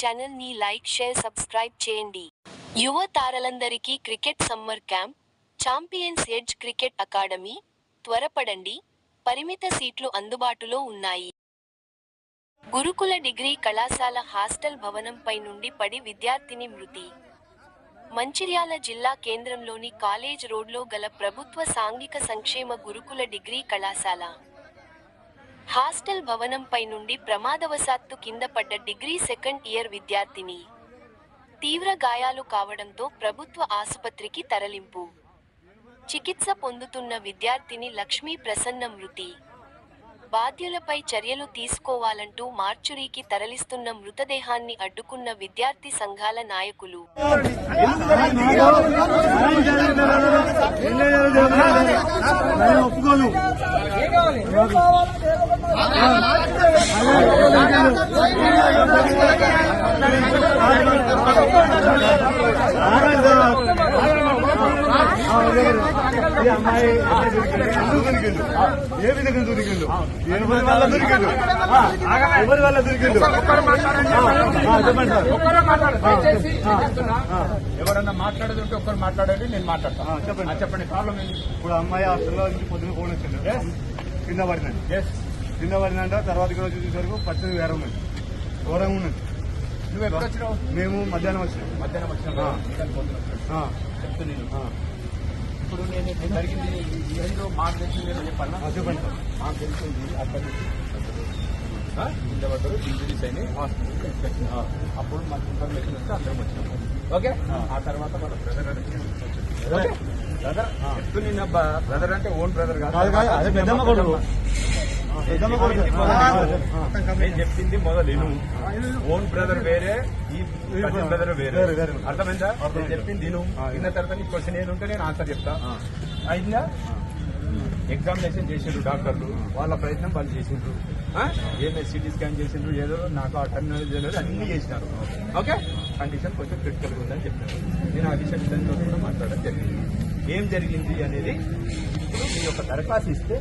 ఛానల్ని like share subscribe చేయండి. యువ తారలందరికీ cricket summer camp champions edge cricket academy త్వరపడండి. పరిమిత సీట్లు అందుబాటులో ఉన్నాయి. గురుకుల డిగ్రీ కళాశాల హాస్టల్ భవనంపై నుండి పడి విద్యార్థిని మృతి. మంచిర్యాల జిల్లా కేంద్రంలోని కాలేజ్ రోడ్లో గల ప్రభుత్వ సాంఘిక సంక్షేమ గురుకుల డిగ్రీ కళాశాల. హాస్టల్ భవనంపై నుండి ప్రమాదవశాత్తు కింద పడ్డ డిగ్రీ సెకండ్ ఇయర్ విద్యార్థిని. తీవ్ర గాయాలు కావడంతో ప్రభుత్వ ఆసుపత్రికి తరలింపు. చికిత్స పొందుతున్న విద్యార్థిని లక్ష్మీ ప్రసన్న మృతి. బాధ్యులపై చర్యలు తీసుకోవాలంటూ మార్చురీకి తరలిస్తున్న మృతదేహాన్ని అడ్డుకున్న విద్యార్థి సంఘాల నాయకులు. ఒప్పుకోను ఈ అమ్మాయి ఎందుకు దొరికిండు ఏ విధంగా దొరికిండు ఎవరి వల్ల దొరికిండు ఎవరి వల్ల దొరికిండు చెప్పండి ఎవరన్నా మాట్లాడేది ఒక్కరు మాట్లాడండి నేను మాట్లాడతాను. చెప్పండి. చెప్పండి ప్రాబ్లం ఏంటి? ఇప్పుడు అమ్మాయి హాస్టల్లో పొద్దున ఫోన్ వచ్చిండు కింద పడినండి ఎస్ కింద పడినంట తర్వాత ఇక్కడ చూసేసరికి పరిస్థితి వేరే ఉన్నది. ఘోరంగా ఉన్నది. నువ్వు ఎప్పుడు వచ్చినావు? మేము మధ్యాహ్నం వచ్చినాం. మధ్యాహ్నం ఆ, ఇప్పుడు నేను జరిగింది ఏదో మాకు తెలిసింది చెప్పండి. మాకు తెలిసింది అక్కడి నుంచి కింద పడ్డారు. ఇంజరీస్ అయినాయి తీసుకొచ్చిన అప్పుడు మాకు ఇన్ఫర్మేషన్ వస్తే అందరం వచ్చినాం. ఓకే? ఆ. తర్వాత మన బ్రదర్ ఓకే? బ్రదర్ నేను బ్రదర్ అంటే ఓన్ బ్రదర్ కాదు. పెద్దమ్మ కొడుకు. నేను చెప్పింది మొదలు. ఓన్ బ్రదర్ వేరే ఈ కజిన్ బ్రదర్ వేరే. వేరే, వేరే. అర్థమైందా? నేను చెప్పింది నేను విన్న తర్వాత నీ క్వశ్చన్ ఏదుంటే నేను ఆన్సర్ చెప్తా. అయిందా? ఎగ్జామినేషన్ చేసిండ్రు డాక్టర్లు. వాళ్ళ ప్రయత్నం వాళ్ళు చేసిండ్రు. ఏమే సిటీ స్కాన్ చేసిండ్రు ఏదో నాకు ఆ టర్మినాలజీ అన్ని చేసినారు. ఓకే. కండిషన్ కొంచెం క్రిటికల్ ఉందని చెప్పారు. నేను ఆ విషయం కూడా మాట్లాడడం జరిగింది. ఏం జరిగింది అనేది మీ యొక్క దరఖాస్తు ఇస్తే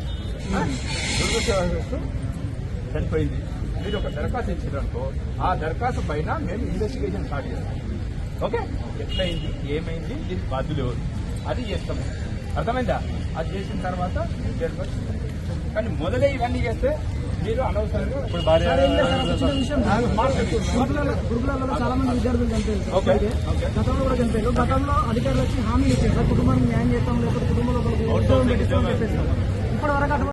దురదృష్టవశాత్తు చనిపోయింది మీరు ఒక దరఖాస్తు ఇచ్చారనుకో ఆ దరఖాస్తు పైన మేము ఇన్వెస్టిగేషన్ స్టార్ట్ చేస్తాం. ఓకే? ఎట్లయింది? ఏమైంది? దీనికి బాధ్యులు ఎవరు? అది చేస్తాము అర్థమైందా? అది చేసిన తర్వాత మీరు జరగచ్చు కానీ మొదలే ఇవన్నీ చేస్తే మీరు అనవసరంగా ఇప్పుడు భార్య గురుకులాలలో చాలా మంది విద్యార్థులు చనిపోయారు గతంలో కూడా చనిపోయారు. గతంలో అధికారులు వచ్చి హామీ ఇచ్చారు. సార్ కుటుంబానికి న్యాయం చేస్తాం లేకపోతే కుటుంబంలో ఇప్పటి వరకు